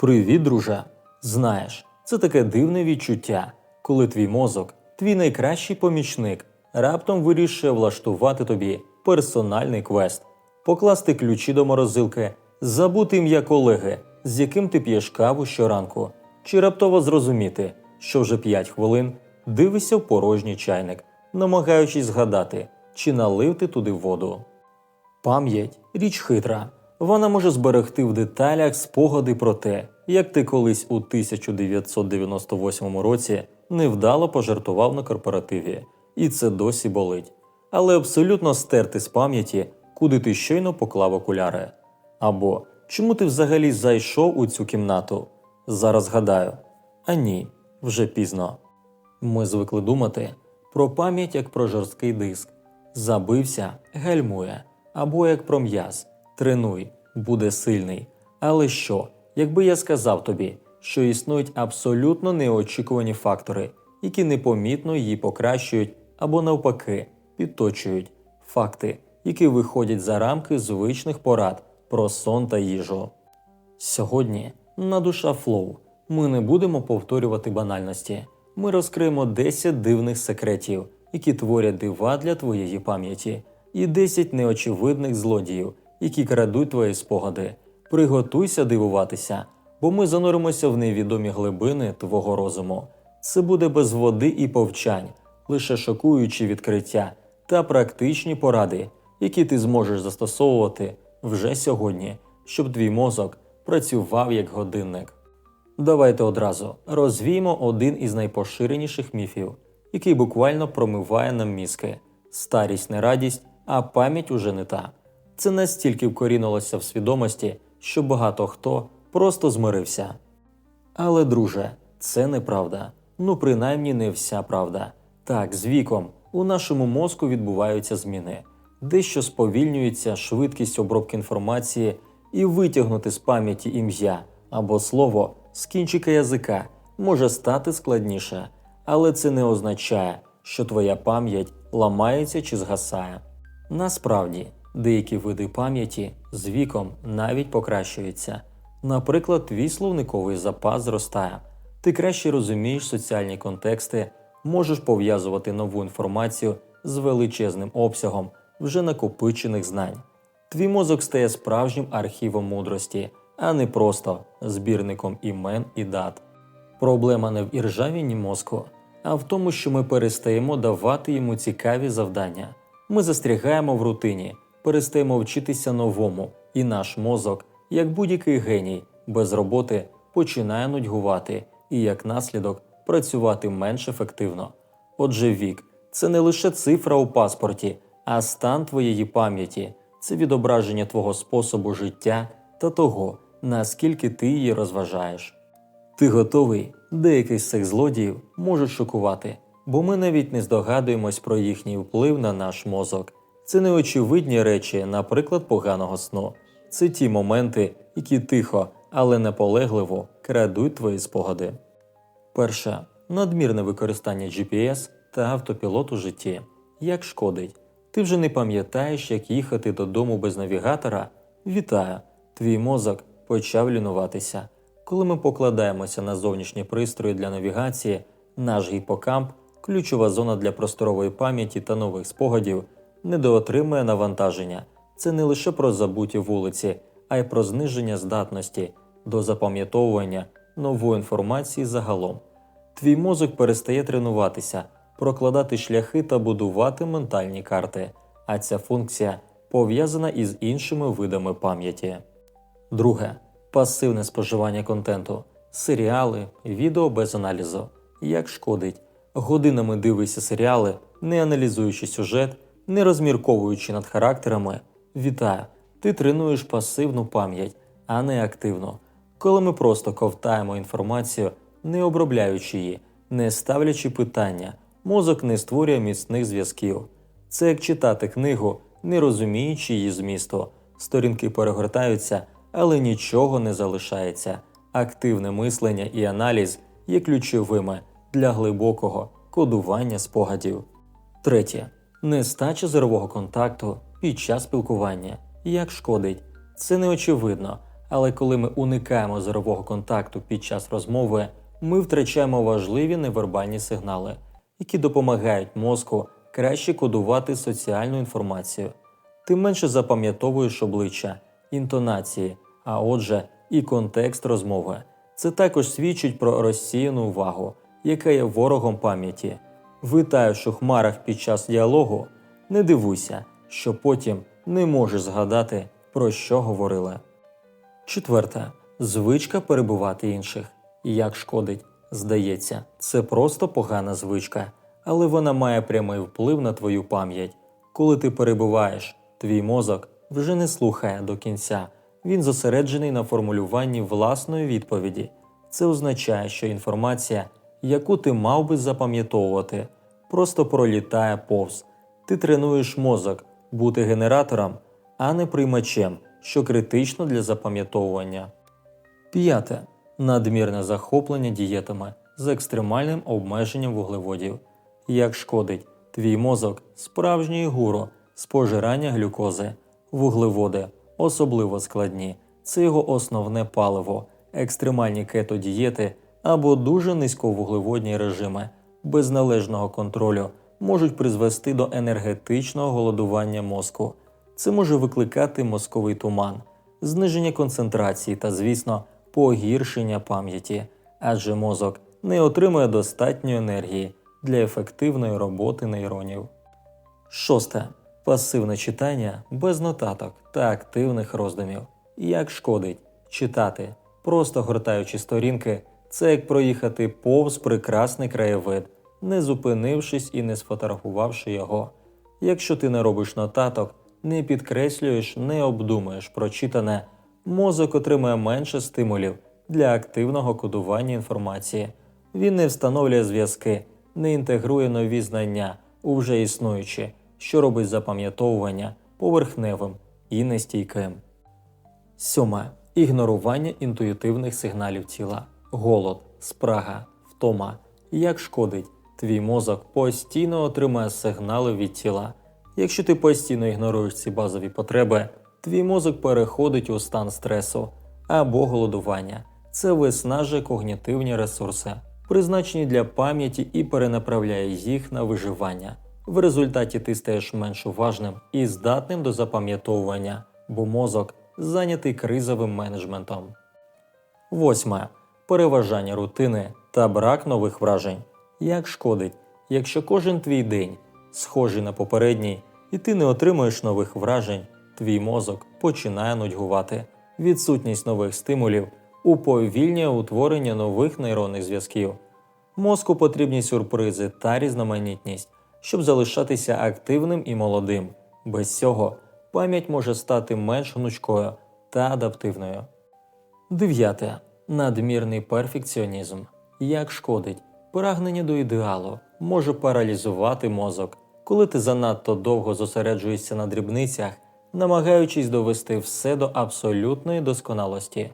Привіт, друже. Знаєш, це таке дивне відчуття, коли твій мозок, твій найкращий помічник, раптом вирішує влаштувати тобі персональний квест, покласти ключі до морозилки, забути ім'я колеги, з яким ти п'єш каву щоранку, чи раптово зрозуміти, що вже 5 хвилин дивишся в порожній чайник, намагаючись згадати, чи налив ти туди воду. Пам'ять річ хитра. Вона може зберегти в деталях спогади про те, як ти колись у 1998 році невдало пожартував на корпоративі, і це досі болить. Але абсолютно стерти з пам'яті, куди ти щойно поклав окуляри. Або чому ти взагалі зайшов у цю кімнату? Зараз гадаю. А ні, вже пізно. Ми звикли думати про пам'ять як про жорсткий диск. Забився, гальмує, або як про м'яз. Тренуй, буде сильний. Але що, якби я сказав тобі, що існують абсолютно неочікувані фактори, які непомітно її покращують або навпаки підточують факти, які виходять за рамки звичних порад про сон та їжу. Сьогодні на душа флоу ми не будемо повторювати банальності. Ми розкриємо 10 дивних секретів, які творять дива для твоєї пам'яті, і 10 неочевидних злодіїв, які крадуть твої спогади. Приготуйся дивуватися, бо ми зануримося в невідомі глибини твого розуму. Це буде без води і повчань, лише шокуючі відкриття та практичні поради, які ти зможеш застосовувати вже сьогодні, щоб твій мозок працював як годинник. Давайте одразу розвіємо один із найпоширеніших міфів, який буквально промиває нам мізки. Старість не радість, а пам'ять уже не та. Це настільки вкорінилося в свідомості, що багато хто просто змирився. Але, друже, це неправда. Ну, принаймні не вся правда. Так, з віком у нашому мозку відбуваються зміни, дещо сповільнюється швидкість обробки інформації і витягнути з пам'яті ім'я або слово з кінчика язика може стати складніше, але це не означає, що твоя пам'ять ламається чи згасає. Насправді, деякі види пам'яті з віком навіть покращуються. Наприклад, твій словниковий запас зростає, ти краще розумієш соціальні контексти, можеш пов'язувати нову інформацію з величезним обсягом вже накопичених знань. Твій мозок стає справжнім архівом мудрості, а не просто збірником імен і дат. Проблема не в іржавінні мозку, а в тому, що ми перестаємо давати йому цікаві завдання. Ми застрягаємо в рутині, перестаємо вчитися новому, і наш мозок, як будь-який геній, без роботи починає нудьгувати і, як наслідок, працювати менш ефективно. Отже, вік це не лише цифра у паспорті, а стан твоєї пам'яті, це відображення твого способу життя та того, наскільки ти її розважаєш. Ти готовий? Деяких з цих злодіїв можуть шокувати, бо ми навіть не здогадуємось про їхній вплив на наш мозок. Це неочевидні речі, наприклад, поганого сну. Це ті моменти, які тихо, але наполегливо крадуть твої спогади. Перше надмірне використання GPS та автопілот у житті. Як шкодить? Ти вже не пам'ятаєш, як їхати додому без навігатора? Вітаю! Твій мозок почав лінуватися. Коли ми покладаємося на зовнішні пристрої для навігації, наш гіпокамп, ключова зона для просторової пам'яті та нових спогадів, недоотримує навантаження. Це не лише про забуті вулиці, а й про зниження здатності до запам'ятовування нової інформації загалом. Твій мозок перестає тренуватися, прокладати шляхи та будувати ментальні карти, а ця функція пов'язана із іншими видами пам'яті. Друге пасивне споживання контенту, серіали, відео без аналізу. Як шкодить, годинами дивишся серіали, не аналізуючи сюжет, не розмірковуючи над характерами. Вітаю! Ти тренуєш пасивну пам'ять, а не активну. Коли ми просто ковтаємо інформацію, не обробляючи її, не ставлячи питання, мозок не створює міцних зв'язків. Це як читати книгу, не розуміючи її змісту. Сторінки перегортаються, але нічого не залишається. Активне мислення і аналіз є ключовими для глибокого кодування спогадів. Третє. Нестача зорового контакту під час спілкування. Як шкодить? Це не очевидно, Але коли ми уникаємо зорового контакту під час розмови, ми втрачаємо важливі невербальні сигнали, які допомагають мозку краще кодувати соціальну інформацію. Ти менше запам'ятовуєш обличчя, інтонації, а отже, і контекст розмови. Це також свідчить про розсіяну увагу, яка є ворогом пам'яті. Витаєш у хмарах під час діалогу, не дивуйся, що потім не можеш згадати, про що говорили. Четверте. Звичка перебувати інших. Як шкодить, здається, це просто погана звичка, але вона має прямий вплив на твою пам'ять. Коли ти перебуваєш, твій мозок вже не слухає до кінця, він зосереджений на формулюванні власної відповіді. Це означає, що інформація, яку ти мав би запам'ятовувати, просто пролітає повз. Ти тренуєш мозок бути генератором, а не приймачем, що критично для запам'ятовування. П'яте. Надмірне захоплення дієтами з екстремальним обмеженням вуглеводів. Як шкодить твій мозок справжній гуру з пожирання глюкози, вуглеводи, особливо складні, це його основне паливо, екстремальні кетодієти або дуже низьковуглеводні режими без належного контролю можуть призвести до енергетичного голодування мозку. Це може викликати мозковий туман, зниження концентрації та, звісно, погіршення пам'яті, адже мозок не отримує достатньо енергії для ефективної роботи нейронів. Шосте. Пасивне читання без нотаток та активних роздумів. Як шкодить читати, просто гортаючи сторінки, це як проїхати повз прекрасний краєвид, не зупинившись і не сфотографувавши його. Якщо ти не робиш нотаток, не підкреслюєш, не обдумуєш прочитане, мозок отримує менше стимулів для активного кодування інформації. Він не встановлює зв'язки, не інтегрує нові знання у вже існуючі, що робить запам'ятовування поверхневим і нестійким. Сьоме. Ігнорування інтуїтивних сигналів тіла, голод, спрага, втома. Як шкодить, твій мозок постійно отримує сигнали від тіла. Якщо ти постійно ігноруєш ці базові потреби, твій мозок переходить у стан стресу або голодування. Це виснажує когнітивні ресурси, призначені для пам'яті і перенаправляє їх на виживання. В результаті ти стаєш менш уважним і здатним до запам'ятовування, бо мозок зайнятий кризовим менеджментом. Восьме. Переважання рутини та брак нових вражень. Як шкодить, якщо кожен твій день схожий на попередній, і ти не отримуєш нових вражень, твій мозок починає нудьгувати. Відсутність нових стимулів уповільнює утворення нових нейронних зв'язків. Мозку потрібні сюрпризи та різноманітність, щоб залишатися активним і молодим. Без цього пам'ять може стати менш гнучкою та адаптивною. Дев'яте. Надмірний перфекціонізм. Як шкодить, прагнення до ідеалу може паралізувати мозок, коли ти занадто довго зосереджуєшся на дрібницях, намагаючись довести все до абсолютної досконалості.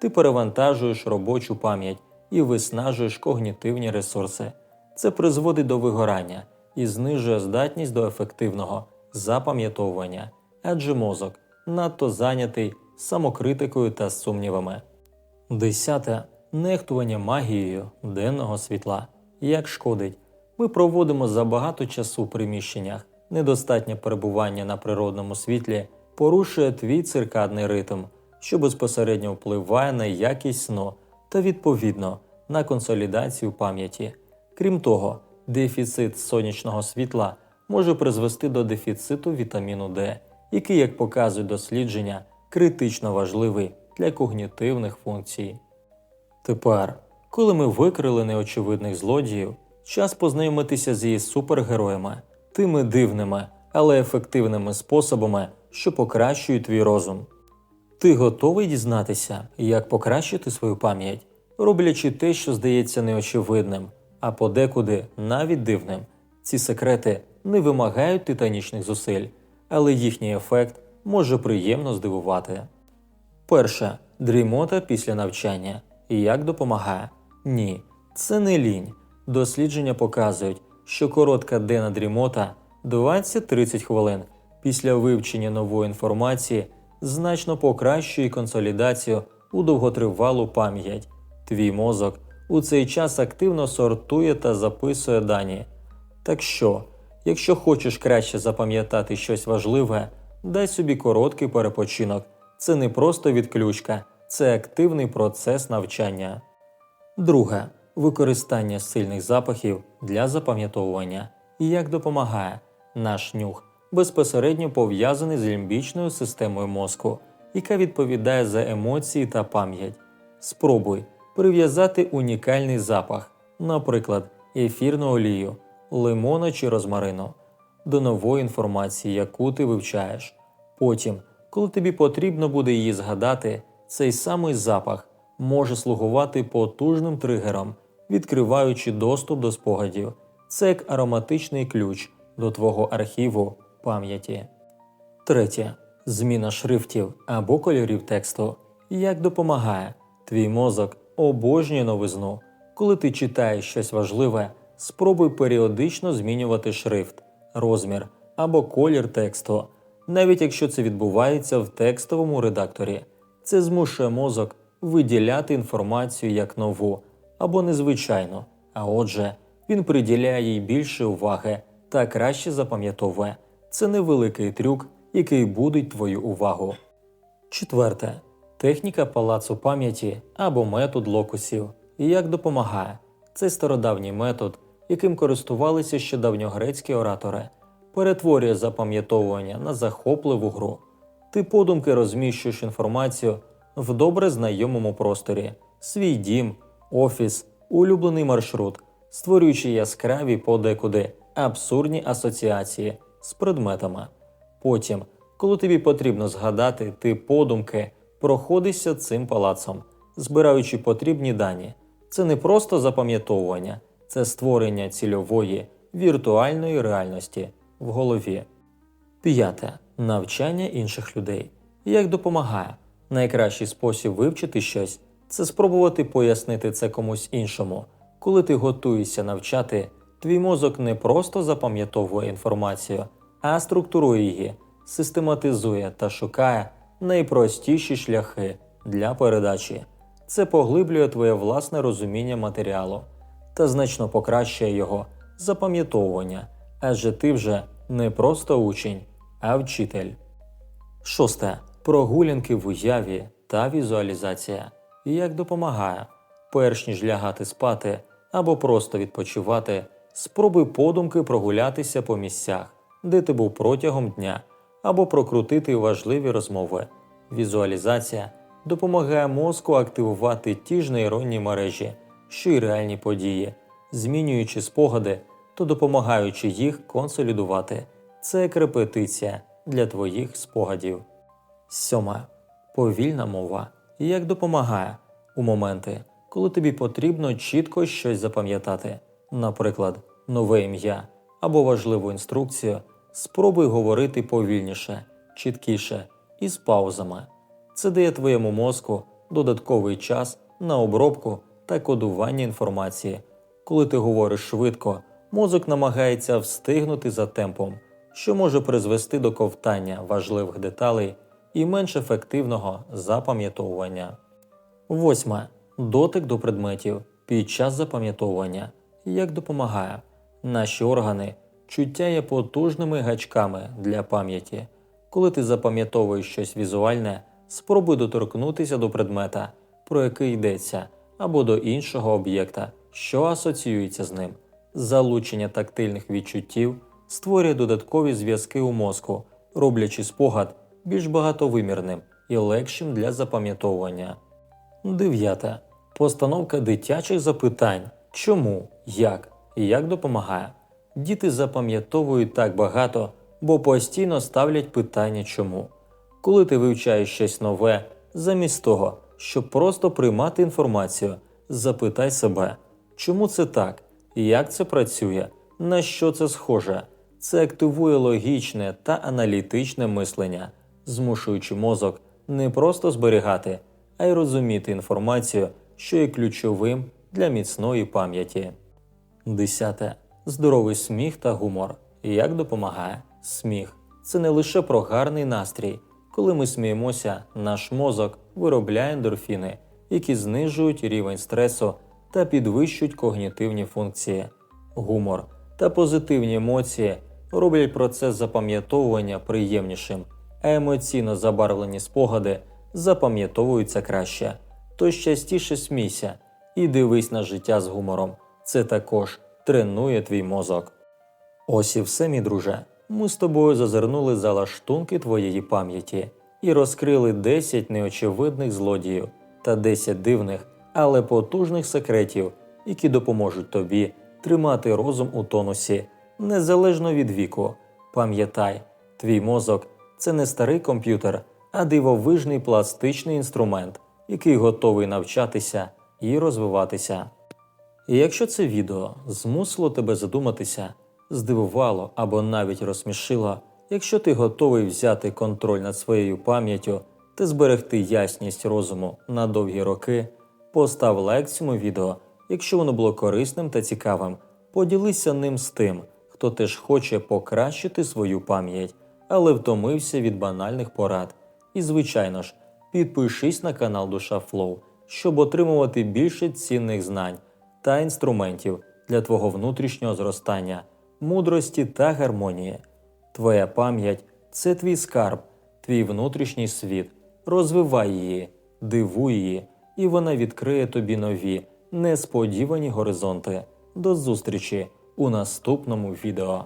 Ти перевантажуєш робочу пам'ять і виснажуєш когнітивні ресурси. Це призводить до вигорання і знижує здатність до ефективного запам'ятовування, адже мозок надто зайнятий самокритикою та сумнівами. Десяте нехтування магією денного світла. Як шкодить, ми проводимо забагато часу в приміщеннях, недостатнє перебування на природному світлі порушує твій циркадний ритм, що безпосередньо впливає на якість сну та відповідно на консолідацію пам'яті. Крім того, дефіцит сонячного світла може призвести до дефіциту вітаміну Д, який, як показують дослідження, критично важливий для когнітивних функцій. Тепер, коли ми викрили неочевидних злодіїв, час познайомитися з її супергероями, тими дивними, але ефективними способами, що покращують твій розум. Ти готовий дізнатися, як покращити свою пам'ять, роблячи те, що здається неочевидним, а подекуди навіть дивним. Ці секрети не вимагають титанічних зусиль, але їхній ефект може приємно здивувати. Перше дрімота після навчання. Як допомагає? Ні, це не лінь. Дослідження показують, що коротка денна дрімота 20-30 хвилин після вивчення нової інформації значно покращує консолідацію у довготривалу пам'ять. Твій мозок у цей час активно сортує та записує дані. Так що, якщо хочеш краще запам'ятати щось важливе, дай собі короткий перепочинок. Це не просто відключка, це активний процес навчання. Друге використання сильних запахів для запам'ятовування. І як допомагає наш нюх безпосередньо пов'язаний з лімбічною системою мозку, яка відповідає за емоції та пам'ять. Спробуй прив'язати унікальний запах, наприклад, ефірну олію, лимона чи розмарину, до нової інформації, яку ти вивчаєш. Потім, коли тобі потрібно буде її згадати, цей самий запах може слугувати потужним тригером, відкриваючи доступ до спогадів. Це як ароматичний ключ до твого архіву пам'яті. Третє. Зміна шрифтів або кольорів тексту. Як допомагає? Твій мозок обожнює новизну. Коли ти читаєш щось важливе, спробуй періодично змінювати шрифт, розмір або колір тексту, навіть якщо це відбувається в текстовому редакторі. Це змушує мозок виділяти інформацію як нову або незвичайну, а отже, він приділяє їй більше уваги та краще запам'ятовує. Це невеликий трюк, який будить твою увагу. Четверте. Техніка палацу пам'яті або метод локусів. Як допомагає? Це стародавній метод, яким користувалися ще давньогрецькі оратори, перетворює запам'ятовування на захопливу гру. Ти подумки розміщуєш інформацію в добре знайомому просторі, свій дім, офіс, улюблений маршрут, створюючи яскраві подекуди абсурдні асоціації з предметами. Потім, коли тобі потрібно згадати, ти подумки проходишся цим палацом, збираючи потрібні дані. Це не просто запам'ятовування, це створення цільової віртуальної реальності в голові. П'яте. Навчання інших людей. Як допомагає? Найкращий спосіб вивчити щось це спробувати пояснити це комусь іншому. Коли ти готуєшся навчати, твій мозок не просто запам'ятовує інформацію, а структурує її, систематизує та шукає найпростіші шляхи для передачі. Це поглиблює твоє власне розуміння матеріалу та значно покращує його запам'ятовування, адже ти вже не просто учень, а вчитель. Шосте. Прогулянки в уяві та візуалізація. Як допомагає, перш ніж лягати спати або просто відпочивати, спробуй подумки прогулятися по місцях, де ти був протягом дня, або прокрутити важливі розмови. Візуалізація допомагає мозку активувати ті ж нейронні мережі, що й реальні події, змінюючи спогади та допомагаючи їх консолідувати. Це як репетиція для твоїх спогадів. Сьоме. Повільна мова. Як допомагає у моменти, коли тобі потрібно чітко щось запам'ятати, наприклад, нове ім'я або важливу інструкцію, спробуй говорити повільніше, чіткіше і з паузами. Це дає твоєму мозку додатковий час на обробку та кодування інформації. Коли ти говориш швидко, мозок намагається встигнути за темпом, що може призвести до ковтання важливих деталей і менш ефективного запам'ятовування. Восьме. Дотик до предметів під час запам'ятовування. Як допомагає? Наші органи чуття є потужними гачками для пам'яті. Коли ти запам'ятовуєш щось візуальне, спробуй доторкнутися до предмета, про який йдеться, або до іншого об'єкта, що асоціюється з ним. Залучення тактильних відчуттів створює додаткові зв'язки у мозку, роблячи спогад більш багатовимірним і легшим для запам'ятовування. Дев'яте. Постановка дитячих запитань чому, як і як допомагає. Діти запам'ятовують так багато, бо постійно ставлять питання чому. Коли ти вивчаєш щось нове, замість того, щоб просто приймати інформацію, запитай себе, чому це так, як це працює, на що це схоже. Це активує логічне та аналітичне мислення, змушуючи мозок не просто зберігати, а й розуміти інформацію, що є ключовим для міцної пам'яті. Десяте. Здоровий сміх та гумор. Як допомагає? Сміх це не лише про гарний настрій. Коли ми сміємося, наш мозок виробляє ендорфіни, які знижують рівень стресу та підвищують когнітивні функції. Гумор та позитивні емоції роблять процес запам'ятовування приємнішим, а емоційно забарвлені спогади запам'ятовуються краще. Тож частіше смійся і дивись на життя з гумором. Це також тренує твій мозок. Ось і все, мій друже. Ми з тобою зазирнули за лаштунки твоєї пам'яті і розкрили 10 неочевидних злодіїв та 10 дивних, але потужних секретів, які допоможуть тобі тримати розум у тонусі незалежно від віку. Пам'ятай, твій мозок це не старий комп'ютер, а дивовижний пластичний інструмент, який готовий навчатися і розвиватися. І якщо це відео змусило тебе задуматися, здивувало або навіть розсмішило, якщо ти готовий взяти контроль над своєю пам'яттю та зберегти ясність розуму на довгі роки, постав лайк цьому відео, якщо воно було корисним та цікавим. Поділися ним з тим, хто теж хоче покращити свою пам'ять, але втомився від банальних порад. І, звичайно ж, підпишись на канал Душа Флоу, щоб отримувати більше цінних знань та інструментів для твого внутрішнього зростання, мудрості та гармонії. Твоя пам'ять це твій скарб, твій внутрішній світ. Розвивай її, дивуй її, і вона відкриє тобі нові, несподівані горизонти. До зустрічі у наступному відео.